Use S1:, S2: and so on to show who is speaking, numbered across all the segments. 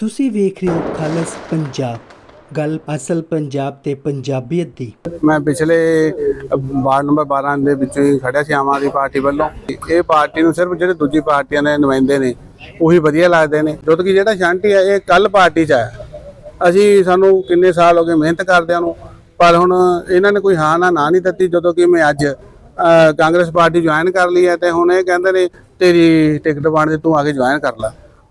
S1: ਤੁਸੀਂ ਵੇਖ ਰਹੇ ਹੋ ਖਾਲਸ ਪੰਜਾਬ। ਗੱਲ ਅਸਲ ਪੰਜਾਬ ਤੇ ਪੰਜਾਬੀਅਤ ਦੀ।
S2: ਮੈਂ ਪਿਛਲੇ ਵਾਰਡ ਨੰਬਰ 12 ਦੇ ਵਿੱਚ ਹੀ ਖੜਿਆ ਸੀ ਆਮ ਆਦਮੀ ਪਾਰਟੀ ਵੱਲੋਂ। ਇਹ ਪਾਰਟੀ ਨੂੰ ਸਿਰਫ ਜਿਹੜੇ ਦੂਜੀ ਪਾਰਟੀਆਂ ਦੇ ਨੁਮਾਇੰਦੇ ਨੇ, ਉਹੀ ਵਧੀਆ ਲੱਗਦੇ ਨੇ। ਜਦੋਂ ਕਿ ਜਿਹੜਾ ਸ਼ਾਂਤੀ ਹੈ, ਇਹ ਕੱਲ ਪਾਰਟੀ 'ਚ ਆਇਆ ਅਸੀਂ ਸਾਨੂੰ ਕਿੰਨੇ ਸਾਲ ਹੋ ਗਏ ਮਿਹਨਤ ਕਰਦਿਆਂ ਨੂੰ, ਪਰ ਹੁਣ ਇਹਨਾਂ ਨੇ ਕੋਈ ਹਾਂ ਨਾ ਨਾ ਨਹੀਂ ਦਿੱਤੀ। ਜਦੋਂ ਕਿ ਮੈਂ ਅੱਜ ਕਾਂਗਰਸ ਪਾਰਟੀ ਜੁਆਇਨ ਕਰ ਲਈ ਹੈ ਤੇ ਹੁਣ ਇਹ ਕਹਿੰਦੇ ਨੇ, ਤੇਰੀ ਟਿਕਟ ਬਣ ਦੇ ਤੂੰ ਆ ਕੇ ਜੁਆਇਨ ਕਰ ਲੈ।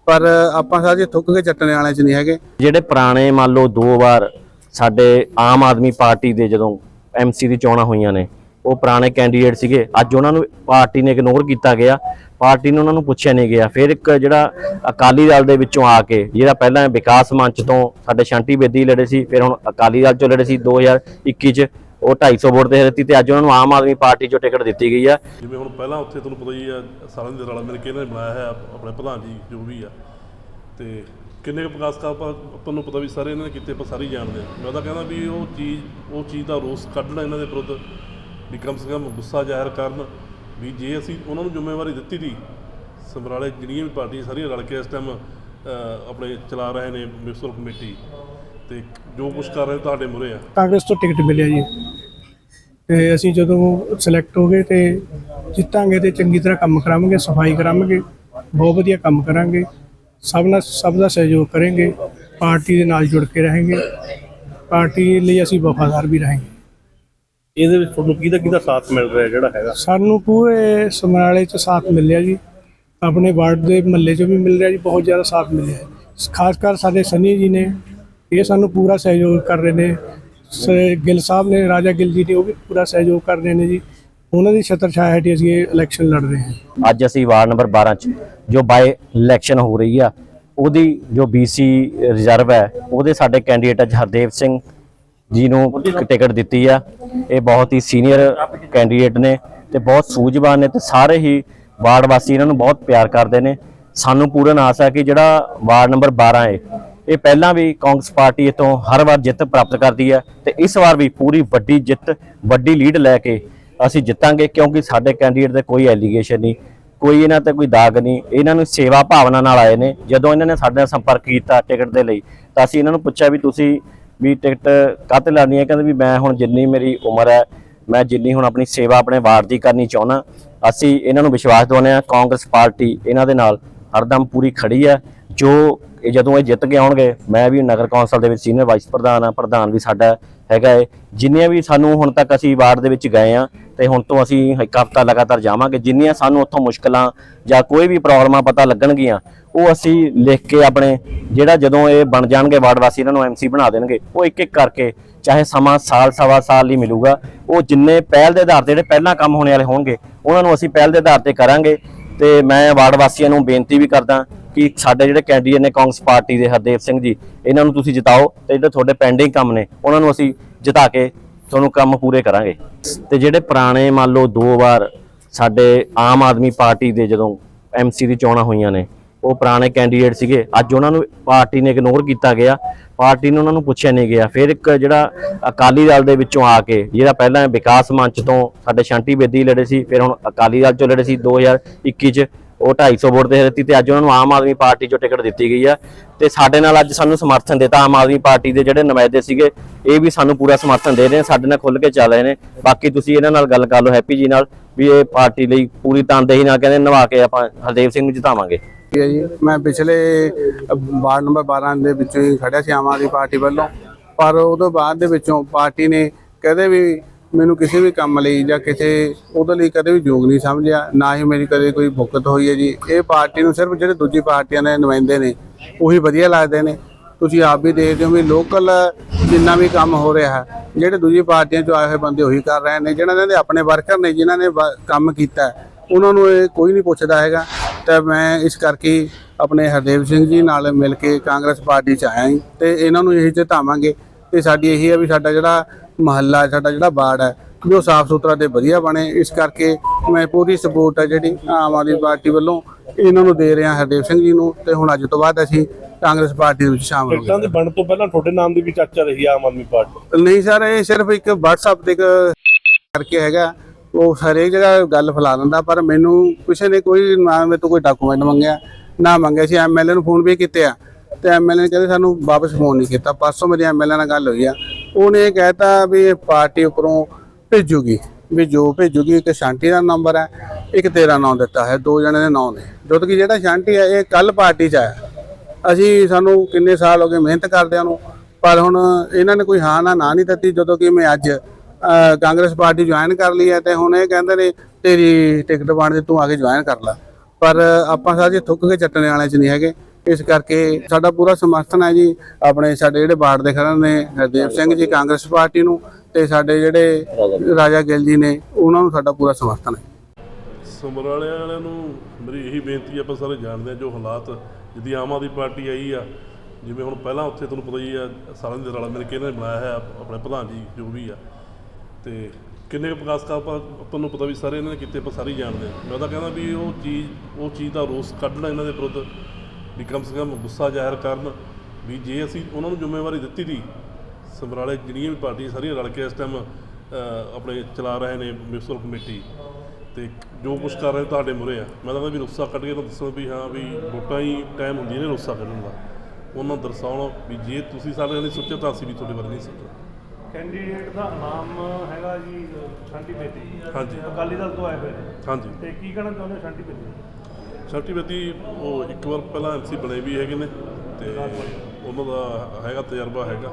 S2: ਪਰ ਆਪਾਂ ਸਾਰੇ ਥੁੱਕ ਕੇ ਚੱਟਣੇ ਵਾਲੇ 'ਚ ਨਹੀਂ ਹੈਗੇ।
S3: ਜਿਹੜੇ ਪੁਰਾਣੇ ਮੰਨ ਲਓ ਦੋ ਵਾਰ ਸਾਡੇ ਆਮ ਆਦਮੀ ਪਾਰਟੀ ਦੇ ਜਦੋਂ ਐਮਸੀ ਦੀ ਚੋਣਾਂ ਹੋਈਆਂ ਨੇ, ਉਹ ਪੁਰਾਣੇ ਕੈਂਡੀਡੇਟ ਸੀਗੇ। ਅੱਜ ਉਹਨਾਂ ਨੂੰ ਪਾਰਟੀ ਨੇ ਇਗਨੋਰ ਕੀਤਾ ਗਿਆ। ਪਾਰਟੀ ਨੇ ਉਹਨਾਂ ਨੂੰ ਪੁੱਛਿਆ ਨਹੀਂ ਗਿਆ। ਫਿਰ ਇੱਕ ਜਿਹੜਾ ਅਕਾਲੀ ਦਲ ਦੇ ਵਿੱਚੋਂ ਆ ਕੇ, ਜਿਹੜਾ ਪਹਿਲਾਂ ਵਿਕਾਸ ਮੰਚ ਤੋਂ ਸਾਡੇ ਸ਼ਾਂਤੀ ਬੇਦੀ ਲੜੇ ਸੀ, ਫਿਰ ਹੁਣ ਅਕਾਲੀ ਦਲ ਚੋਂ ਲੜੇ ਸੀ 2021 ਚ। ਉਹ 250 ਵੋਟ ਤੇ ਦਿੱਤੀ ਤੇ ਅੱਜ ਉਹਨਾਂ ਨੂੰ ਆਮ ਆਦਮੀ ਪਾਰਟੀ ਚੋਂ ਟਿਕਟ ਦਿੱਤੀ ਗਈ ਆ।
S4: ਜਿਵੇਂ ਹੁਣ ਪਹਿਲਾਂ ਉੱਥੇ ਤੁਹਾਨੂੰ ਪਤਾ ਹੀ ਆ, ਸਾਰਿਆਂ ਦੇ ਰਲ ਮਿਲ ਕੇ ਇਹਨਾਂ ਨੇ ਬਣਾਇਆ ਹੈ ਆਪਣੇ ਪ੍ਰਧਾਨ ਜੀ ਜੋ ਵੀ ਆ। ਤੇ ਕਿੰਨੇ ਕੁ ਵਿਕਾਸ ਕਰ ਆਪਾਂ ਆਪਾਂ ਨੂੰ ਪਤਾ ਵੀ ਸਾਰੇ ਇਹਨਾਂ ਨੇ ਕੀਤੇ, ਆਪਾਂ ਸਾਰੇ ਜਾਣਦੇ ਆ। ਮੈਂ ਤਾਂ ਕਹਿੰਦਾ ਵੀ ਉਹ ਚੀਜ਼ ਉਹ ਚੀਜ਼ ਦਾ ਰੋਸ ਕੱਢਣਾ ਇਹਨਾਂ ਦੇ ਵਿਰੁੱਧ ਵੀ ਕਮ ਸੇ ਕਮ ਗੁੱਸਾ ਜ਼ਾਹਿਰ ਕਰਨ ਵੀ ਜੇ ਅਸੀਂ ਉਹਨਾਂ ਨੂੰ ਜ਼ਿੰਮੇਵਾਰੀ ਦਿੱਤੀ ਦੀ, ਸਮਰਾਲੇ ਜਿਹੜੀਆਂ ਵੀ ਪਾਰਟੀਆਂ ਸਾਰੀਆਂ ਰਲ ਕੇ ਇਸ ਟਾਈਮ ਆਪਣੇ ਚਲਾ ਰਹੇ ਨੇ ਮਿਊਨਿਸਪਲ ਕਮੇਟੀ ਤੇ ਜੋ ਕੁਝ ਕਰ ਰਹੇ ਤੁਹਾਡੇ ਮੂਹਰੇ ਆ।
S5: ਕਾਂਗਰਸ ਤੋਂ ਟਿਕਟ ਮਿਲਿਆ ਜੀ। ਤੇ ਅਸੀਂ ਜਦੋਂ ਸਿਲੈਕਟ ਹੋ ਗਏ ਤੇ ਜਿੱਤਾਂਗੇ ਤੇ ਚੰਗੀ ਤਰ੍ਹਾਂ ਕੰਮ ਕਰਾਵਾਂਗੇ ਸਫ਼ਾਈ ਕਰਾਵਾਂਗੇ ਬਹੁਤ ਵਧੀਆ ਕੰਮ ਕਰਾਂਗੇ। ਸਭ ਨਾਲ ਸਭ ਦਾ ਸਹਿਯੋਗ ਕਰਾਂਗੇ ਪਾਰਟੀ ਦੇ ਨਾਲ ਜੁੜ ਕੇ ਰਹਾਂਗੇ। ਪਾਰਟੀ ਲਈ ਅਸੀਂ ਵਫਾਦਾਰ ਵੀ ਰਹਾਂਗੇ।
S6: ਇਹਦੇ ਵਿੱਚ ਤੁਹਾਨੂੰ ਕਿਹਦਾ ਕਿਹਦਾ ਸਾਥ ਮਿਲ ਰਿਹਾ ਜਿਹੜਾ ਹੈਗਾ?
S5: ਸਾਨੂੰ ਪੂਰੇ ਸਮਰਾਲੇ ਚ ਸਾਥ ਮਿਲਿਆ ਜੀ। ਆਪਣੇ ਵਾਰਡ ਦੇ ਮਹੱਲੇ ਚ ਵੀ ਮਿਲ ਰਿਹਾ ਜੀ ਬਹੁਤ ਜ਼ਿਆਦਾ ਸਾਥ ਮਿਲਿਆ। ਹੈ। ਖਾਸ ਕਰ ਸਾਡੇ ਸਨੀ ਜੀ ਨੇ ਇਹ ਸਾਨੂੰ ਪੂਰਾ ਸਹਿਯੋਗ ਕਰ ਰਹੇ ਨੇ। ਸ- ਗਿੱਲ ਸਾਹਿਬ ਨੇ, ਰਾਜਾ ਗਿੱਲ ਜੀ ਨੇ ਉਹ ਵੀ ਪੂਰਾ ਸਹਿਯੋਗ ਕਰ ਰਹੇ ਨੇ ਜੀ। ਉਹਨਾਂ ਦੀ ਛਤਰ ਛਾਇਆ ਹੇਠ ਅਸੀਂ ਇਹ ਇਲੈਕਸ਼ਨ ਲੜ ਰਹੇ ਹਾਂ।
S3: ਅੱਜ ਅਸੀਂ ਵਾਰਡ ਨੰਬਰ 12 ਚ ਜੋ ਬਾਈ ਇਲੈਕਸ਼ਨ ਹੋ ਰਹੀ ਆ, ਉਹਦੀ ਜੋ BC ਰਿਜ਼ਰਵ ਹੈ, ਉਹਦੇ ਸਾਡੇ ਕੈਂਡੀਡੇਟ ਅੱਜ ਹਰਦੇਵ ਸਿੰਘ ਜੀ ਨੂੰ ਟਿਕਟ ਦਿੱਤੀ ਆ। ਇਹ ਬਹੁਤ ਹੀ ਸੀਨੀਅਰ ਕੈਂਡੀਡੇਟ ਨੇ ਤੇ ਬਹੁਤ ਸੂਝਵਾਨ ਨੇ ਤੇ ਸਾਰੇ ਹੀ ਵਾਰਡ ਵਾਸੀ ਇਹਨਾਂ ਨੂੰ ਬਹੁਤ ਪਿਆਰ ਕਰਦੇ ਨੇ। ਸਾਨੂੰ ਪੂਰਨ ਆਸ ਹੈ ਕਿ ਜਿਹੜਾ ਵਾਰਡ ਨੰਬਰ 12 ਹੈ ਇਹ ਪਹਿਲਾਂ ਵੀ ਕਾਂਗਰਸ ਪਾਰਟੀ ਇਤੋਂ ਹਰ ਵਾਰ ਜਿੱਤ ਪ੍ਰਾਪਤ ਕਰਦੀ ਹੈ ਤੇ ਇਸ ਵਾਰ ਵੀ ਪੂਰੀ ਵੱਡੀ ਜਿੱਤ, ਵੱਡੀ ਲੀਡ ਲੈ ਕੇ ਅਸੀਂ ਜਿੱਤਾਂਗੇ, ਕਿਉਂਕਿ ਸਾਡੇ ਕੈਂਡੀਡੇਟ 'ਤੇ ਕੋਈ ਐਲੀਗੇਸ਼ਨ ਨਹੀਂ, ਕੋਈ ਇਹਨਾਂ ਤੇ ਕੋਈ ਦਾਗ ਨਹੀਂ, ਇਹਨਾਂ ਨੂੰ ਸੇਵਾ ਭਾਵਨਾ ਨਾਲ ਆਏ ਨੇ। ਜਦੋਂ ਇਹਨਾਂ ਨੇ ਸਾਡੇ ਨਾਲ ਸੰਪਰਕ ਕੀਤਾ ਟਿਕਟ ਦੇ ਲਈ, ਤਾਂ ਅਸੀਂ ਇਹਨਾਂ ਨੂੰ ਪੁੱਛਿਆ ਵੀ ਤੁਸੀਂ ਵੀ ਟਿਕਟ ਕਾਹਤੇ ਲੈਣੀ ਹੈ? ਕਹਿੰਦੇ ਵੀ ਮੈਂ ਹੁਣ ਜਿੰਨੀ ਮੇਰੀ ਉਮਰ ਹੈ, ਮੈਂ ਜਿੰਨੀ ਹੁਣ ਆਪਣੀ ਸੇਵਾ ਆਪਣੇ ਵਾਰਡ ਦੀ ਕਰਨੀ ਚਾਹੁੰਦਾ, ਅਸੀਂ ਇਹਨਾਂ ਨੂੰ ਵਿਸ਼ਵਾਸ ਦਿਵਾਉਂਦੇ ਹਾਂ। ਕਾਂਗਰਸ ਪਾਰਟੀ ਇਹਨਾਂ ਦੇ ਨਾਲ ਹਰਦਮ ਪੂਰੀ ਖੜੀ ਹੈ। ਜੋ ਇਹ ਜਦੋਂ ਇਹ ਜਿੱਤ ਕੇ ਆਉਣਗੇ, ਮੈਂ ਵੀ ਨਗਰ ਕੌਂਸਲ ਦੇ ਵਿੱਚ ਸੀਨੀਅਰ ਵਾਈਸ ਪ੍ਰਧਾਨ ਆ ਪ੍ਰਧਾਨ ਵੀ ਸਾਡਾ ਹੈਗਾ ਏ। ਜਿੰਨੀਆਂ ਵੀ ਸਾਨੂੰ ਹੁਣ ਤੱਕ ਅਸੀਂ ਵਾਰਡ ਦੇ ਵਿੱਚ ਗਏ ਆ ਤੇ ਹੁਣ ਤੋਂ ਅਸੀਂ ਇੱਕ ਹਫ਼ਤਾ ਲਗਾਤਾਰ ਜਾਵਾਂਗੇ, ਜਿੰਨੀਆਂ ਸਾਨੂੰ ਉੱਥੋਂ ਮੁਸ਼ਕਲਾਂ ਜਾਂ ਕੋਈ ਵੀ ਪ੍ਰੋਬਲਮਾਂ ਪਤਾ ਲੱਗਣਗੀਆਂ, ਉਹ ਅਸੀਂ ਲਿਖ ਕੇ ਆਪਣੇ ਜਿਹੜਾ ਜਦੋਂ ਇਹ ਬਣ ਜਾਣਗੇ ਵਾਰਡ ਵਾਸੀ, ਇਹਨਾਂ ਨੂੰ ਐਮਸੀ ਬਣਾ ਦੇਣਗੇ, ਉਹ ਇੱਕ ਇੱਕ ਕਰਕੇ ਚਾਹੇ ਸਮਾਂ ਸਾਲ, ਸਵਾ ਸਾਲ ਲਈ ਮਿਲੂਗਾ, ਉਹ ਜਿੰਨੇ ਪਹਿਲ ਦੇ ਆਧਾਰ ਤੇ ਜਿਹੜੇ ਪਹਿਲਾਂ ਕੰਮ ਹੋਣੇ ਵਾਲੇ ਹੋਣਗੇ, ਉਹਨਾਂ ਨੂੰ ਅਸੀਂ ਪਹਿਲ ਦੇ ਆਧਾਰ ਤੇ ਕਰਾਂਗੇ ਤੇ ਮੈਂ ਵਾਰਡ ਵਾਸੀਆਂ ਨੂੰ ਬੇਨਤੀ ਵੀ ਕਰਦਾ ਕਿ ਸਾਡੇ ਜਿਹੜੇ ਕੈਂਡੀਡੇਟ ਨੇ ਕਾਂਗਰਸ ਪਾਰਟੀ ਦੇ, ਹਰਦੇਵ ਸਿੰਘ ਜੀ, ਇਹਨਾਂ ਨੂੰ ਤੁਸੀਂ ਜਿਤਾਓ ਤੇ ਜਿਹੜੇ ਤੁਹਾਡੇ ਪੈਂਡਿੰਗ ਕੰਮ ਨੇ, ਉਹਨਾਂ ਨੂੰ ਅਸੀਂ ਜਿਤਾ ਕੇ ਤੁਹਾਨੂੰ ਕੰਮ ਪੂਰੇ ਕਰਾਂਗੇ। ਤੇ ਜਿਹੜੇ ਪੁਰਾਣੇ ਮੰਨ ਲਓ ਦੋ ਵਾਰ ਸਾਡੇ ਆਮ ਆਦਮੀ ਪਾਰਟੀ ਦੇ ਜਦੋਂ ਐਮਸੀ ਦੀ ਚੋਣਾਂ ਹੋਈਆਂ ਨੇ, ਉਹ ਪੁਰਾਣੇ ਕੈਂਡੀਡੇਟ ਸੀਗੇ, ਅੱਜ ਉਹਨਾਂ ਨੂੰ ਪਾਰਟੀ ਨੇ ਇਗਨੋਰ ਕੀਤਾ ਗਿਆ, ਪਾਰਟੀ ਨੇ ਉਹਨਾਂ ਨੂੰ ਪੁੱਛਿਆ ਨਹੀਂ ਗਿਆ। ਫਿਰ ਇੱਕ ਜਿਹੜਾ ਅਕਾਲੀ ਦਲ ਦੇ ਵਿੱਚੋਂ ਆ ਕੇ, ਜਿਹੜਾ ਪਹਿਲਾਂ ਵਿਕਾਸ ਮੰਚ ਤੋਂ ਸਾਡੇ ਸ਼ਾਂਤੀ ਬੇਦੀ ਲੜੇ ਸੀ, ਫਿਰ ਹੁਣ ਅਕਾਲੀ ਦਲ ਚੋਂ ਲੜੇ ਸੀ 2021 ਚ ਉਹ 250 ਵੋਟ ਤੇ ਦਿੱਤੀ ਤੇ ਅੱਜ ਉਹਨਾਂ ਨੂੰ ਆਮ ਆਦਮੀ ਪਾਰਟੀ ਚੋਂ ਟਿਕਟ ਦਿੱਤੀ ਗਈ ਆ। ਤੇ ਸਾਡੇ ਨਾਲ ਅੱਜ ਸਾਨੂੰ ਸਮਰਥਨ ਦਿੱਤਾ ਆਮ ਆਦਮੀ ਪਾਰਟੀ ਦੇ ਜਿਹੜੇ ਨੁਮਾਇੰਦੇ ਸੀਗੇ, ਇਹ ਵੀ ਸਾਨੂੰ ਪੂਰਾ ਸਮਰਥਨ ਦੇ ਰਹੇ ਨੇ, ਸਾਡੇ ਨਾਲ ਖੁੱਲ ਕੇ ਚੱਲ ਰਹੇ ਨੇ। ਬਾਕੀ ਤੁਸੀਂ ਇਹਨਾਂ ਨਾਲ ਗੱਲ ਕਰ ਲਓ ਹੈਪੀ ਜੀ ਨਾਲ ਵੀ ਇਹ ਪਾਰਟੀ ਲਈ ਪੂਰੀ ਤਨਦੇਹੀ ਨਾਲ ਕਹਿੰਦੇ ਨਿਭਾ ਕੇ ਆਪਾਂ ਹਰਦੇਵ ਸਿੰਘ ਨੂੰ ਜਿਤਾਵਾਂਗੇ।
S2: ਠੀਕ ਹੈ ਜੀ। ਮੈਂ ਪਿਛਲੇ ਵਾਰਡ ਨੰਬਰ 12 ਦੇ ਵਿੱਚ ਹੀ ਖੜਿਆ ਸੀ ਆਮ ਆਦਮੀ ਪਾਰਟੀ ਵੱਲੋਂ। ਪਰ ਉਦੋਂ ਬਾਅਦ ਦੇ ਵਿੱਚੋਂ ਪਾਰਟੀ ਨੇ ਕਦੇ ਵੀ ਮੈਨੂੰ ਕਿਸੇ ਵੀ ਕੰਮ ਲਈ ਜਾਂ ਕਿਸੇ ਉਹਦੇ ਲਈ ਕਦੇ ਵੀ ਯੋਗ ਨਹੀਂ ਸਮਝਿਆ, ਨਾ ਹੀ ਮੇਰੀ ਕਦੇ ਕੋਈ ਬੁੱਕਤ ਹੋਈ ਹੈ ਜੀ। ਇਹ ਪਾਰਟੀ ਨੂੰ ਸਿਰਫ ਜਿਹੜੇ ਦੂਜੀ ਪਾਰਟੀਆਂ ਦੇ ਨੁਮਾਇੰਦੇ ਨੇ, ਉਹੀ ਵਧੀਆ ਲੱਗਦੇ ਨੇ। ਤੁਸੀਂ ਆਪ ਵੀ ਦੇਖਦੇ ਹੋ ਵੀ ਲੋਕਲ ਜਿੰਨਾ ਵੀ ਕੰਮ ਹੋ ਰਿਹਾ, ਜਿਹੜੇ ਦੂਜੀ ਪਾਰਟੀਆਂ ਚੋਂ ਆਏ ਹੋਏ ਬੰਦੇ ਉਹੀ ਕਰ ਰਹੇ ਨੇ, ਜਿਹਨਾਂ ਦੇ ਆਪਣੇ ਵਰਕਰ ਨੇ, ਜਿਨ੍ਹਾਂ ਨੇ ਵ- ਕੰਮ ਕੀਤਾ। ਉਹਨਾਂ ਨੂੰ ਇਹ ਕੋਈ ਨਹੀਂ ਪੁੱਛਦਾ ਹੈਗਾ। ਤਾਂ ਮੈਂ ਇਸ ਕਰਕੇ ਆਪਣੇ ਹਰਦੇਵ ਸਿੰਘ ਜੀ ਨਾਲ ਮਿਲ ਕੇ ਕਾਂਗਰਸ ਪਾਰਟੀ ਚ ਆਇਆ ਹਾਂ ਤੇ ਇਹਨਾਂ ਨੂੰ ਇਹੀ ਚੇਤਾਵਾਂਗੇ। ਤੇ ਸਾਡੀ ਇਹੀ ਹੈ ਵੀ ਸਾਡਾ ਜਿਹੜਾ ਮਹੱਲਾ ਸਾਡਾ ਜਿਹੜਾ ਵਾਰਡ ਹੈ ਵੀ ਉਹ ਸਾਫ਼ ਸੁਥਰਾ ਤੇ ਵਧੀਆ ਬਣੇ। ਇਸ ਕਰਕੇ ਮੈਂ ਪੂਰੀ ਸਪੋਰਟ ਹੈ ਜਿਹੜੀ ਆਮ ਆਦਮੀ ਪਾਰਟੀ ਵੱਲੋਂ ਇਹਨਾਂ ਨੂੰ ਦੇ ਰਿਹਾ ਹਰਦੇਵ ਸਿੰਘ ਜੀ ਨੂੰ ਤੇ ਹੁਣ ਅੱਜ ਤੋਂ ਬਾਅਦ ਅਸੀਂ ਕਾਂਗਰਸ ਪਾਰਟੀ ਦੇ ਵਿੱਚ ਸ਼ਾਮਲ ਹੋ
S6: ਟਿਕਟਾਂ ਦੇ ਬਣਨ ਤੋਂ ਪਹਿਲਾਂ ਤੁਹਾਡੇ ਨਾਮ ਦੀ ਵੀ ਚਰਚਾ ਰਹੀ ਆਮ ਆਦਮੀ ਪਾਰਟੀ?
S2: ਗਏ ਨਹੀਂ ਸਰ ਇਹ ਸਿਰਫ ਇੱਕ WhatsApp ਤੇ ਇੱਕ ਕਰਕੇ ਹੈਗਾ। ਉਹ ਹਰੇਕ ਜਗ੍ਹਾ ਗੱਲ ਫੈਲਾ ਦਿੰਦਾ ਪਰ ਮੈਨੂੰ ਕਿਸੇ ਨੇ ਕੋਈ ਨਾ ਮੇਰੇ ਤੋਂ ਕੋਈ ਡਾਕੂਮੈਂਟ ਮੰਗਿਆ ਨਾ ਮੰਗਿਆ। ਸੀ ਐਮਐਲਏ ਨੂੰ ਫੋਨ ਵੀ ਕੀਤੇ ਆ ਤੇ ਐਮਐਲਏ ਨੇ ਕਹਿੰਦੇ ਸਾਨੂੰ ਵਾਪਸ ਫੋਨ ਨਹੀਂ ਕੀਤਾ। ਪਰਸੋਂ ਮੇਰੀ ਐਮਐਲਏ ਨਾਲ ਗੱਲ ਹੋਈ ਆ। ਉਹਨੇ ਇਹ ਕਹਿਤਾ ਵੀ ਇਹ ਪਾਰਟੀ ਉੱਪਰੋਂ ਭੇਜੂਗੀ, ਵੀ ਜੋ ਭੇਜੂਗੀ ਇੱਕ ਸ਼ਾਂਤੀ ਦਾ ਨੰਬਰ ਹੈ, ਇੱਕ ਤੇਰਾ ਨਾਮ ਦਿੱਤਾ ਹੈ, ਦੋ ਜਣੇ ਦੇ ਨਾਮ ਨੇ। ਜਦ ਕਿ ਜਿਹੜਾ ਸ਼ਾਂਤੀ ਹੈ, ਇਹ ਕੱਲ ਪਾਰਟੀ 'ਚ ਆਇਆ। ਅਸੀਂ ਸਾਨੂੰ ਕਿੰਨੇ ਸਾਲ ਹੋ ਗਏ ਮਿਹਨਤ ਕਰਦਿਆਂ ਨੂੰ, ਪਰ ਹੁਣ ਇਹਨਾਂ ਨੇ ਕੋਈ ਹਾਂ ਨਾ ਨਾ ਨਹੀਂ ਦਿੱਤੀ, ਜਦੋਂ ਕਿ ਮੈਂ ਅੱਜ ਕਾਂਗਰਸ ਪਾਰਟੀ ਜੁਆਇਨ ਕਰ ਲਈ ਹੈ ਤੇ ਹੁਣ ਇਹ ਕਹਿੰਦੇ ਨੇ, ਤੇਰੀ ਟਿਕਟ ਬਣ ਦੇ ਤੂੰ ਆ ਕੇ ਜੁਆਇਨ ਕਰ ਲੈ। ਪਰ ਆਪਾਂ ਸਾਰੇ ਥੁੱਕ ਕੇ ਚੱਟਣੇ ਵਾਲੇ ਚ ਨਹੀਂ ਹੈਗੇ। ਇਸ ਕਰਕੇ ਸਾਡਾ ਪੂਰਾ ਸਮਰਥਨ ਹੈ ਜੀ, ਆਪਣੇ ਸਾਡੇ ਜਿਹੜੇ ਬਾੜ ਦੇ ਖੜਨ ਨੇ ਹਰਦੇਵ ਸਿੰਘ ਜੀ, ਕਾਂਗਰਸ ਪਾਰਟੀ ਨੂੰ ਤੇ ਸਾਡੇ ਜਿਹੜੇ ਰਾਜਾ ਗਿੱਲ ਜੀ ਨੇ, ਉਹਨਾਂ ਨੂੰ ਸਾਡਾ ਪੂਰਾ ਸਮਰਥਨ ਹੈ।
S4: ਸਮਰਾਲੇ ਵਾਲਿਆਂ ਨੂੰ ਮੇਰੀ ਇਹੀ ਬੇਨਤੀ ਆਪਾਂ ਸਾਰੇ ਜਾਣਦੇ ਆ ਜੋ ਹਾਲਾਤ ਜਿੱਦੀ ਆਮ ਆਦਮੀ ਪਾਰਟੀ ਆਈ ਆ, ਜਿਵੇਂ ਹੁਣ ਪਹਿਲਾਂ ਉੱਥੇ ਤੁਹਾਨੂੰ ਪਤਾ ਹੀ ਆ, ਸਾਰਿਆਂ ਦੇ ਰਲ ਮਿਲ ਕੇ ਇਹਨਾਂ ਨੇ ਬਣਾਇਆ ਹੈ ਆਪਣੇ ਪ੍ਰਧਾਨ ਜੀ ਜੋ ਵੀ ਆ। ਤੇ ਕਿੰਨੇ ਕੁ ਵਿਕਾਸ ਕਰ ਆਪਾਂ ਆਪਾਂ ਨੂੰ ਪਤਾ ਵੀ ਸਾਰੇ ਇਹਨਾਂ ਨੇ ਕੀਤੇ, ਆਪਾਂ ਸਾਰੇ ਜਾਣਦੇ ਆ। ਮੈਂ ਤਾਂ ਕਹਿੰਦਾ ਵੀ ਉਹ ਚੀਜ਼ ਉਹ ਚੀਜ਼ ਦਾ ਰੋਸ ਕੱਢਣਾ ਇਹਨਾਂ ਦੇ ਵਿਰੁੱਧ ਵੀ ਕਮ ਸੇ ਕਮ ਗੁੱਸਾ ਜ਼ਾਹਿਰ ਕਰਨ ਵੀ ਜੇ ਅਸੀਂ ਉਹਨਾਂ ਨੂੰ ਜ਼ਿੰਮੇਵਾਰੀ ਦਿੱਤੀ ਦੀ ਸਮਰਾਲੇ ਜਿਹੜੀਆਂ ਵੀ ਪਾਰਟੀਆਂ ਸਾਰੀਆਂ ਰਲ ਕੇ ਇਸ ਟਾਈਮ ਆਪਣੇ ਚਲਾ ਰਹੇ ਨੇ ਮਿਊਨਿਸਪਲ ਕਮੇਟੀ ਤੇ ਜੋ ਕੁਝ ਕਰ ਰਹੇ ਤੁਹਾਡੇ ਮੁਰੇ ਆ। ਮੈਂ ਤਾਂ ਵੀ ਰੁੱਸਾ ਕੱਢ ਕੇ ਤਾਂ ਦੱਸੋ ਵੀ ਹਾਂ ਵੀ ਵੋਟਾਂ ਹੀ ਟਾਈਮ ਹੁੰਦੀਆਂ ਨੇ ਰੁੱਸਾ ਕੱਢਣ ਦਾ। ਉਹਨਾਂ ਦਰਸਾਉਣ ਵੀ ਜੇ ਤੁਸੀਂ ਸਾਡੇ ਲਈ ਸੋਚਿਆ ਤਾਂ ਅਸੀਂ ਵੀ ਤੁਹਾਡੇ ਬਾਰੇ ਨਹੀਂ ਸੋਚਿਆ।
S6: ਕੈਂਡੀਡੇਟ ਦਾ ਨਾਮ ਹੈਗਾ ਜੀ ਸ਼ਾਂਤੀ ਬੇਦੀ
S4: ਹਾਂਜੀ।
S6: ਅਕਾਲੀ ਦਲ ਤੋਂ ਆਏ ਹੋਏ ਨੇ।
S4: ਹਾਂਜੀ।
S6: ਤੇ ਕੀ ਕਹਿਣਾ ਚਾਹੁੰਦੇ ਹੋ ਸ਼ਾਂਤੀ ਬੇਦੀ
S4: ਸ਼ਰਟੀ ਬੇਦੀ ਉਹ ਇੱਕ ਵਾਰ ਪਹਿਲਾਂ ਐਮਸੀ ਬਣੇ ਵੀ ਹੈਗੇ ਨੇ ਤੇ ਉਹਨਾਂ ਦਾ ਹੈਗਾ ਤਜਰਬਾ ਹੈਗਾ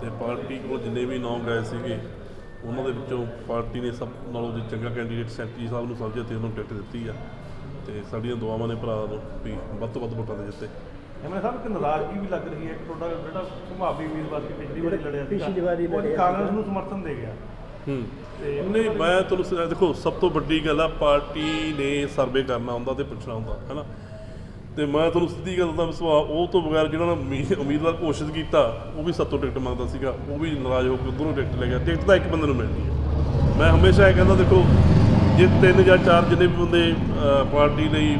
S4: ਤੇ ਪਾਰਟੀ ਕੋਲ ਜਿੰਨੇ ਵੀ ਨਾਮ ਗਏ ਸੀਗੇ ਉਹਨਾਂ ਦੇ ਵਿੱਚੋਂ ਪਾਰਟੀ ਨੇ ਸਭ ਨਾਲੋਂ ਜੇ ਚੰਗਾ ਕੈਂਡੀਡੇਟ ਸੈਕਟਰੀ ਸਾਹਿਬ ਨੂੰ ਸਮਝਿਆ ਤੇ ਉਹਨੂੰ ਟਿਕਟ ਦਿੱਤੀ ਆ ਤੇ ਸਾਡੀਆਂ ਦੁਆਵਾਂ ਨੇ ਭਰਾ ਨੂੰ ਵੀ ਵੱਧ ਤੋਂ ਵੱਧ ਵੋਟਾਂ ਦੇ ਜਿੱਤੇ
S6: ਐਮਐਲਏ ਸਾਹਿਬ ਕਿ ਨਾਰਾਜ਼ਗੀ ਵੀ ਲੱਗ ਰਹੀ ਹੈ ਕਿ ਤੁਹਾਡਾ ਜਿਹੜਾ ਸੰਭਾਵੀ ਉਮੀਦਵਾਰ ਸੀ ਪਿਛਲੀ ਵਾਰੀ ਲੜਿਆ ਸੀ ਪਿਛਲੀ ਵਾਰੀ ਲੜਿਆ ਕਾਂਗਰਸ ਨੂੰ ਸਮਰਥਨ ਦੇ ਗਿਆ।
S4: ਹੂੰ। ਨਹੀਂ ਮੈਂ ਤੁਹਾਨੂੰ ਦੇਖੋ, ਸਭ ਤੋਂ ਵੱਡੀ ਗੱਲ ਆ, ਪਾਰਟੀ ਨੇ ਸਰਵੇ ਕਰਨਾ ਹੁੰਦਾ ਤੇ ਪੁੱਛਣਾ ਹੁੰਦਾ, ਹੈਨਾ? ਤੇ ਮੈਂ ਤੁਹਾਨੂੰ ਸਿੱਧੀ ਗੱਲ ਦਾ ਸੁਭਾਅ ਉਹ ਤੋਂ ਬਗੈਰ ਜਿਹੜਾ ਨਾ ਉਮੀਦਵਾਰ ਘੋਸ਼ਿਤ ਕੀਤਾ, ਉਹ ਵੀ ਸੱਤੋਂ ਟਿਕਟ ਮੰਗਦਾ ਸੀਗਾ, ਉਹ ਵੀ ਨਾਰਾਜ਼ ਹੋ ਕੇ ਉਧਰੋਂ ਟਿਕਟ ਲੈ ਗਿਆ। ਟਿਕਟ ਤਾਂ ਇੱਕ ਬੰਦੇ ਨੂੰ ਮਿਲਣੀ ਹੈ ਮੈਂ ਹਮੇਸ਼ਾ ਇਹ ਕਹਿੰਦਾ, ਦੇਖੋ, ਜੇ ਤਿੰਨ ਜਾਂ ਚਾਰ ਜਿੰਨੇ ਵੀ ਬੰਦੇ ਪਾਰਟੀ ਲਈ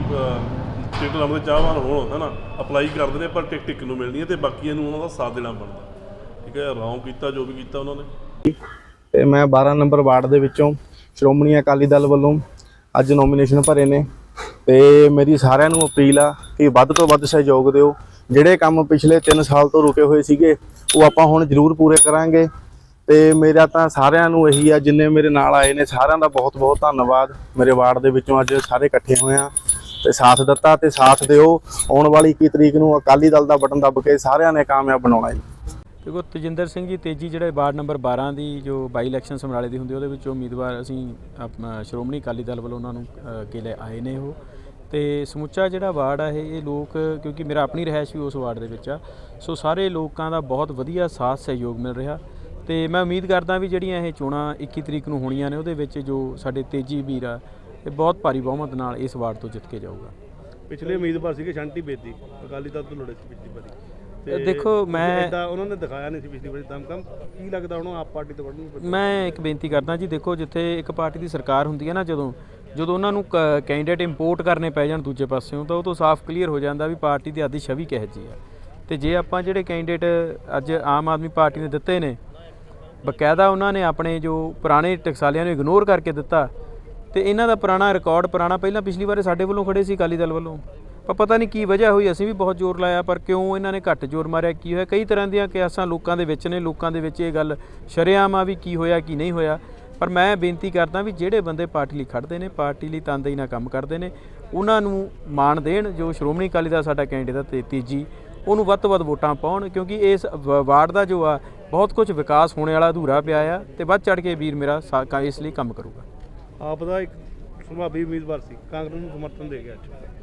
S4: ਟਿਕਟ ਲਾਉਣ ਦੇ ਚਾਹਵਾਨ ਹੋਣ, ਹੈਨਾ, ਅਪਲਾਈ ਕਰਦੇ ਨੇ ਪਰ ਟਿਕਟ ਇੱਕ ਨੂੰ ਮਿਲਣੀ ਹੈ ਤੇ ਬਾਕੀਆਂ ਨੂੰ ਉਹਨਾਂ ਦਾ ਸਾਥ ਦੇਣਾ ਪੈਂਦਾ ਠੀਕ ਹੈ ਰੌਂਗ ਕੀਤਾ, ਜੋ ਵੀ ਕੀਤਾ ਉਹਨਾਂ ਨੇ।
S7: ਤੇ ਮੈਂ 12 ਨੰਬਰ ਵਾਰਡ ਦੇ ਵਿੱਚੋਂ ਸ਼੍ਰੋਮਣੀ ਅਕਾਲੀ ਦਲ ਵੱਲੋਂ ਅੱਜ ਨੋਮੀਨੇਸ਼ਨ ਭਰੇ ਨੇ। ਤੇ ਮੇਰੀ ਸਾਰਿਆਂ ਨੂੰ ਅਪੀਲ ਆ ਕਿ ਵੱਧ ਤੋਂ ਵੱਧ ਸਹਿਯੋਗ ਦਿਓ। ਜਿਹੜੇ ਕੰਮ ਪਿਛਲੇ 3 ਸਾਲ ਤੋਂ ਰੁਕੇ ਹੋਏ ਸੀਗੇ, ਉਹ ਆਪਾਂ ਹੁਣ ਜ਼ਰੂਰ ਪੂਰੇ ਕਰਾਂਗੇ। ਤੇ ਮੇਰਾ ਤਾਂ ਸਾਰਿਆਂ ਨੂੰ ਇਹੀ ਆ, ਜਿੰਨੇ ਮੇਰੇ ਨਾਲ ਆਏ ਨੇ, ਸਾਰਿਆਂ ਦਾ ਬਹੁਤ ਬਹੁਤ ਧੰਨਵਾਦ। ਮੇਰੇ ਵਾਰਡ ਦੇ ਵਿੱਚੋਂ ਅੱਜ ਸਾਰੇ ਇਕੱਠੇ ਹੋਏ ਆ। ਤੇ ਸਾਥ ਦਿੱਤਾ ਤੇ ਸਾਥ ਦਿਓ। ਆਉਣ ਵਾਲੀ 21 ਤਰੀਕ ਨੂੰ ਅਕਾਲੀ ਦਲ ਦਾ ਬਟਨ ਦੱਬ ਕੇ ਸਾਰਿਆਂ ਨੇ ਕਾਮਯਾਬ ਬਣਾਉਣਾ ਜੀ
S8: ਦੇਖੋ ਤਜਿੰਦਰ ਸਿੰਘ ਜੀ ਤੇਜੀ ਜਿਹੜੇ ਵਾਰਡ ਨੰਬਰ 12 ਦੀ ਜੋ ਬਾਈ ਇਲੈਕਸ਼ਨ ਸਮਰਾਲੇ ਦੀ ਹੁੰਦੀ ਉਹਦੇ ਵਿੱਚ ਉਮੀਦਵਾਰ ਅਸੀਂ ਸ਼੍ਰੋਮਣੀ ਅਕਾਲੀ ਦਲ ਵੱਲੋਂ ਉਹਨਾਂ ਨੂੰ ਕਿਲੇ ਆਏ ਨੇ ਉਹ। ਤੇ ਸਮੁੱਚਾ ਜਿਹੜਾ ਵਾਰਡ ਆ ਇਹ ਲੋਕ, ਕਿਉਂਕਿ ਮੇਰਾ ਆਪਣੀ ਰਹਿائش ਵੀ ਉਸ ਵਾਰਡ ਦੇ ਵਿੱਚ ਆ, ਸੋ ਸਾਰੇ ਲੋਕਾਂ ਦਾ ਬਹੁਤ ਵਧੀਆ ਸਾਥ ਸਹਿਯੋਗ ਮਿਲ ਰਿਹਾ। ਤੇ ਮੈਂ ਉਮੀਦ ਕਰਦਾ ਵੀ ਜਿਹੜੀਆਂ ਇਹ ਚੋਣਾਂ 21 ਤਰੀਕ ਨੂੰ ਹੋਣੀਆਂ ਨੇ, ਉਹਦੇ ਵਿੱਚ ਜੋ ਸਾਡੇ ਤੇਜੀ ਵੀਰ ਆ, ਇਹ ਬਹੁਤ ਭਾਰੀ ਬਹੁਮਤ ਨਾਲ ਇਸ ਵਾਰਡ ਤੋਂ ਜਿੱਤ ਕੇ ਜਾਊਗਾ।
S6: ਪਿਛਲੇ ਉਮੀਦਵਾਰ ਸੀਗੇ ਸ਼ਾਂਤੀ ਬੇਦੀ, ਅਕਾਲੀ ਦਲ ਤੋਂ ਲੜੇ ਸੀ ਪਿਛਲੀ ਵਾਰੀ।
S8: ਇਹ ਦੇਖੋ, ਮੈਂ-
S6: ਏਦਾਂ ਉਹਨਾਂ ਨੇ ਦਿਖਾਇਆ ਨਹੀਂ ਸੀ ਪਿਛਲੀ ਵਾਰੀ ਦਮ ਕੰਮ। ਕੀ ਲੱਗਦਾ ਹੁਣ ਆਪ ਪਾਰਟੀ ਤੋਂ ਵੜਨਗੇ
S8: ਮੈਂ ਇੱਕ ਬੇਨਤੀ ਕਰਦਾ ਜੀ ਦੇਖੋ ਜਿੱਥੇ ਇੱਕ ਪਾਰਟੀ ਦੀ ਸਰਕਾਰ ਹੁੰਦੀ ਹੈ ਨਾ ਜਦੋਂ ਜਦੋਂ ਉਹਨਾਂ ਨੂੰ ਕੈਂਡੀਡੇਟ ਇੰਪੋਰਟ ਕਰਨੇ ਪੈ ਜਾਣ ਦੂਜੇ ਪਾਸਿਓਂ ਤਾਂ ਉਹ ਤੋਂ ਸਾਫ਼ ਕਲੀਅਰ ਹੋ ਜਾਂਦਾ ਵੀ ਪਾਰਟੀ ਦੀ ਆਦੀ ਛਵੀ ਕਿਹੋ ਜਿਹੀ ਆ ਤੇ ਜੇ ਆਪਾਂ ਜਿਹੜੇ ਕੈਂਡੀਡੇਟ ਅੱਜ ਆਮ ਆਦਮੀ ਪਾਰਟੀ ਨੇ ਦਿੱਤੇ ਨੇ ਬਕਾਇਦਾ ਉਹਨਾਂ ਨੇ ਆਪਣੇ ਜੋ ਪੁਰਾਣੇ ਟਕਸਾਲਿਆਂ ਨੂੰ ਇਗਨੋਰ ਕਰਕੇ ਦਿੱਤਾ ਤੇ ਇਹਨਾਂ ਦਾ ਪੁਰਾਣਾ ਰਿਕਾਰਡ ਪੁਰਾਣਾ ਪਹਿਲਾਂ ਪਿਛਲੀ ਵਾਰ ਸਾਡੇ ਵੱਲੋਂ ਖੜੇ ਸੀ ਅਕਾਲੀ ਦਲ ਵੱਲੋਂ। ਪਰ ਪਤਾ ਨਹੀਂ ਕੀ ਵਜ੍ਹਾ ਹੋਈ, ਅਸੀਂ ਵੀ ਬਹੁਤ ਜ਼ੋਰ ਲਾਇਆ, ਪਰ ਕਿਉਂ ਇਹਨਾਂ ਨੇ ਘੱਟ ਜ਼ੋਰ ਮਾਰਿਆ, ਕੀ ਹੋਇਆ? ਕਈ ਤਰ੍ਹਾਂ ਦੀਆਂ ਕਿਆਸਾਂ ਲੋਕਾਂ ਦੇ ਵਿੱਚ ਨੇ, ਲੋਕਾਂ ਦੇ ਵਿੱਚ ਇਹ ਗੱਲ ਸ਼ਰੇਆਮ ਆ ਵੀ ਕੀ ਹੋਇਆ, ਕੀ ਨਹੀਂ ਹੋਇਆ। ਪਰ ਮੈਂ ਬੇਨਤੀ ਕਰਦਾ ਵੀ ਜਿਹੜੇ ਬੰਦੇ ਪਾਰਟੀ ਲਈ ਖੜਦੇ ਨੇ, ਪਾਰਟੀ ਲਈ ਤਨਦੇਹੀ ਨਾਲ ਕੰਮ ਕਰਦੇ ਨੇ, ਉਹਨਾਂ ਨੂੰ ਮਾਣ ਦੇਣ, ਜੋ ਸ਼੍ਰੋਮਣੀ ਅਕਾਲੀ ਦਾ ਸਾਡਾ ਕੈਂਡੀਡੇਟ ਤੇ ਤੀਜੀ ਉਹਨੂੰ ਵੱਧ ਤੋਂ ਵੱਧ ਵੋਟਾਂ ਪਾਉਣ, ਕਿਉਂਕਿ ਇਸ ਵਾਰਡ ਦਾ ਜੋ ਆ, ਬਹੁਤ ਕੁਝ ਵਿਕਾਸ ਹੋਣੇ ਵਾਲਾ ਅਧੂਰਾ ਪਿਆ ਆ ਤੇ ਵੱਧ ਚੜ ਕੇ ਵੀਰ ਮੇਰਾ ਸਾ- ਕ- ਇਸ ਲਈ ਕੰਮ ਕਰੂਗਾ।
S6: ਆਪ ਦਾ ਇੱਕ ਸੁਭਾਵੀ ਉਮੀਦਵਾਰ ਸੀ, ਕਾਂਗਰਸ ਨੂੰ ਸਮਰਥਨ ਦੇ ਗਿਆ ਅੱਜ।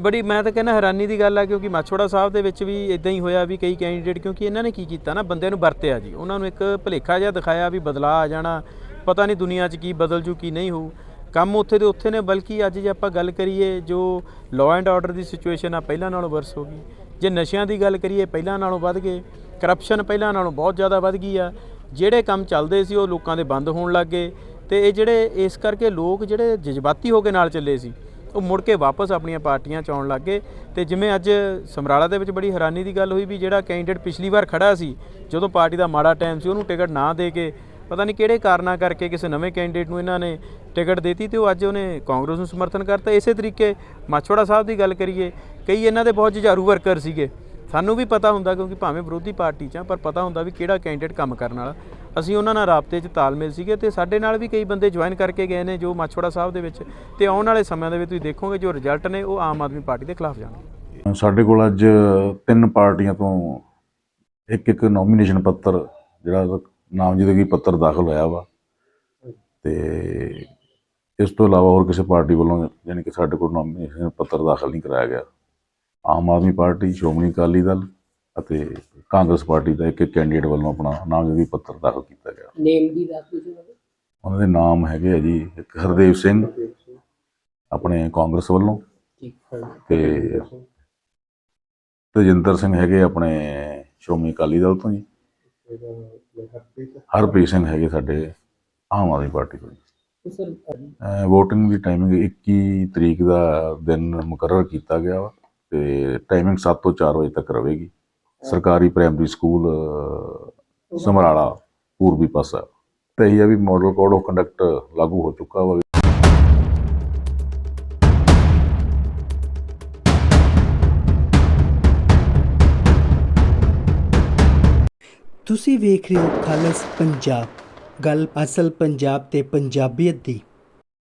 S8: ਬੜੀ, ਮੈਂ ਤਾਂ ਕਹਿੰਦਾ ਹੈਰਾਨੀ ਦੀ ਗੱਲ ਆ ਕਿਉਂਕਿ ਮਾਛੋੜਾ ਸਾਹਿਬ ਦੇ ਵਿੱਚ ਵੀ ਇਦਾਂ ਹੀ ਹੋਇਆ ਵੀ ਕਈ ਕੈਂਡੀਡੇਟ ਕਿਉਂਕਿ ਇਹਨਾਂ ਨੇ ਕੀ ਕੀਤਾ ਨਾ ਬੰਦਿਆਂ ਨੂੰ ਵਰਤਿਆ ਜੀ। ਉਹਨਾਂ ਨੂੰ ਇੱਕ ਭਲੇਖਾ ਜਿਹਾ ਦਿਖਾਇਆ ਵੀ ਬਦਲਾਅ ਆ ਜਾਣਾ, ਪਤਾ ਨਹੀਂ ਦੁਨੀਆ 'ਚ ਕੀ ਬਦਲ ਜੂ, ਕੀ ਨਹੀਂ ਹੋਊ। ਕੰਮ ਉੱਥੇ ਦੇ ਉੱਥੇ ਨੇ, ਬਲਕਿ ਅੱਜ ਜੇ ਆਪਾਂ ਗੱਲ ਕਰੀਏ ਜੋ ਲਾਅ ਐਂਡ ਆਰਡਰ ਦੀ ਸਿਚੁਏਸ਼ਨ ਆ, ਪਹਿਲਾਂ ਨਾਲੋਂ ਵਰਸ ਹੋ ਗਈ। ਜੇ ਨਸ਼ਿਆਂ ਦੀ ਗੱਲ ਕਰੀਏ, ਪਹਿਲਾਂ ਨਾਲੋਂ ਵੱਧ ਗਏ। ਕਰਪਸ਼ਨ ਪਹਿਲਾਂ ਨਾਲੋਂ ਬਹੁਤ ਜ਼ਿਆਦਾ ਵੱਧ ਗਈ ਆ। ਜਿਹੜੇ ਕੰਮ ਚੱਲਦੇ ਸੀ, ਉਹ ਲੋਕਾਂ ਦੇ ਬੰਦ ਹੋਣ ਲੱਗ ਗਏ। ਤੇ ਇਹ ਜਿਹੜੇ, ਇਸ ਕਰਕੇ ਲੋਕ ਜਿਹੜੇ ਜਜ਼ਬਾਤੀ ਹੋ ਕੇ ਨਾਲ ਚੱਲੇ ਸੀ ਉਹ ਮੁੜ ਕੇ ਵਾਪਸ ਆਪਣੀਆਂ ਪਾਰਟੀਆਂ ਚ ਆਉਣ ਲੱਗ ਗਏ ਤੇ ਜਿਵੇਂ ਅੱਜ ਸਮਰਾਲਾ ਦੇ ਵਿੱਚ ਬੜੀ ਹੈਰਾਨੀ ਦੀ ਗੱਲ ਹੋਈ ਵੀ ਜਿਹੜਾ ਕੈਂਡੀਡੇਟ ਪਿਛਲੀ ਵਾਰ ਖੜਾ ਸੀ, ਜਦੋਂ ਪਾਰਟੀ ਦਾ ਮਾੜਾ ਟਾਈਮ ਸੀ, ਉਹਨੂੰ ਟਿਕਟ ਨਾ ਦੇ ਕੇ, ਪਤਾ ਨਹੀਂ ਕਿਹੜੇ ਕਾਰਨਾਂ ਕਰਕੇ ਕਿਸੇ ਨਵੇਂ ਕੈਂਡੀਡੇਟ ਨੂੰ ਇਹਨਾਂ ਨੇ ਟਿਕਟ ਦਿੱਤੀ ਤੇ ਉਹ ਅੱਜ ਉਹਨੇ ਕਾਂਗਰਸ ਨੂੰ ਸਮਰਥਨ ਕਰਤਾ। ਇਸੇ ਤਰੀਕੇ ਮਾਛੋੜਾ ਸਾਹਿਬ ਦੀ ਗੱਲ ਕਰੀਏ, ਕਈ ਇਹਨਾਂ ਦੇ ਬਹੁਤ ਜੁਝਾਰੂ ਵਰਕਰ ਸੀਗੇ। ਸਾਨੂੰ ਵੀ ਪਤਾ ਹੁੰਦਾ ਕਿਉਂਕਿ ਭਾਵੇਂ ਵਿਰੋਧੀ ਪਾਰਟੀ 'ਚ ਆ, ਪਰ ਪਤਾ ਹੁੰਦਾ ਵੀ ਕਿਹੜਾ ਕੈਂਡੀਡੇਟ ਕੰਮ ਕਰਨ ਵਾਲਾ। ਅਸੀਂ ਉਹਨਾਂ ਨਾਲ ਰਾਬਤੇ 'ਚ ਤਾਲਮੇਲ ਸੀਗੇ ਤੇ ਸਾਡੇ ਨਾਲ ਵੀ ਕਈ ਬੰਦੇ ਜੁਆਇਨ ਕਰਕੇ ਗਏ ਨੇ ਜੋ ਮਾਛੋੜਾ ਸਾਹਿਬ ਦੇ ਵਿੱਚ ਤੇ ਆਉਣ ਵਾਲੇ ਸਮਿਆਂ ਦੇ ਵਿੱਚ ਤੁਸੀਂ ਦੇਖੋਗੇ ਜੋ ਰਿਜ਼ਲਟ ਨੇ ਉਹ ਆਮ ਆਦਮੀ ਪਾਰਟੀ ਦੇ ਖਿਲਾਫ ਜਾਣਗੇ।
S9: ਸਾਡੇ ਕੋਲ ਅੱਜ ਤਿੰਨ ਪਾਰਟੀਆਂ ਤੋਂ ਇੱਕ ਇੱਕ ਨੋਮੀਨੇਸ਼ਨ ਪੱਤਰ, ਜਿਹੜਾ ਨਾਮਜ਼ਦਗੀ ਪੱਤਰ ਦਾਖਲ ਹੋਇਆ ਵਾ। ਤੇ ਇਸ ਤੋਂ ਇਲਾਵਾ ਹੋਰ ਕਿਸੇ ਪਾਰਟੀ ਵੱਲੋਂ ਯਾਨੀ ਕਿ ਸਾਡੇ ਕੋਲ ਨੋਮੀਨੇਸ਼ਨ ਪੱਤਰ ਦਾਖਲ ਨਹੀਂ ਕਰਾਇਆ ਗਿਆ। ਆਮ ਆਦਮੀ ਪਾਰਟੀ, ਸ਼੍ਰੋਮਣੀ ਅਕਾਲੀ ਦਲ ਅਤੇ ਕਾਂਗਰਸ ਪਾਰਟੀ ਦਾ ਇੱਕ ਇੱਕ ਕੈਂਡੀਡੇਟ ਵੱਲੋਂ ਆਪਣਾ ਨਾਮਜ਼ਦਗੀ ਪੱਤਰ ਦਾਖਲ ਕੀਤਾ ਗਿਆ।
S10: ਨੇਮ ਦੀ ਦੱਸ ਦਿਓ
S9: ਉਹਨਾਂ ਦੇ ਨਾਮ ਹੈਗੇ ਆ ਜੀ ਇੱਕ ਹਰਦੇਵ ਸਿੰਘ ਆਪਣੇ ਕਾਂਗਰਸ ਵੱਲੋਂ। ਤੇ ਤੇਜਿੰਦਰ ਸਿੰਘ ਹੈਗੇ ਆਪਣੇ ਸ਼੍ਰੋਮਣੀ ਅਕਾਲੀ ਦਲ ਤੋਂ ਜੀ। ਹਰਪ੍ਰੀਤ ਸਿੰਘ ਹੈਗੇ ਸਾਡੇ ਆਮ ਆਦਮੀ ਪਾਰਟੀ ਤੋਂ
S10: ਸਰ
S9: VOTING ਦੀ ਟਾਈਮਿੰਗ 21 ਤਰੀਕ ਦਾ ਦਿਨ ਮੁਕਰਰ ਕੀਤਾ ਗਿਆ ਵਾ ਤੇ ਟਾਈਮਿੰਗ 7 ਤੋਂ 4 ਵਜੇ ਤੱਕ ਰਹੇਗੀ। ਸਰਕਾਰੀ ਪ੍ਰਾਇਮਰੀ ਸਕੂਲ ਸਮਰਾਲਾ, ਪੂਰਬੀ ਪਾਸਾ। ਤੇ ਇਹ ਵੀ ਮਾਡਲ ਕੋਡ ਆਫ ਕੰਡਕਟ ਲਾਗੂ ਹੋ ਚੁੱਕਾ ਵਾ
S1: ਤੁਸੀਂ ਵੇਖ ਰਹੇ ਹੋ ਖਾਲਸ ਪੰਜਾਬ। ਗੱਲ ਅਸਲ ਪੰਜਾਬ ਤੇ ਪੰਜਾਬੀਅਤ ਦੀ।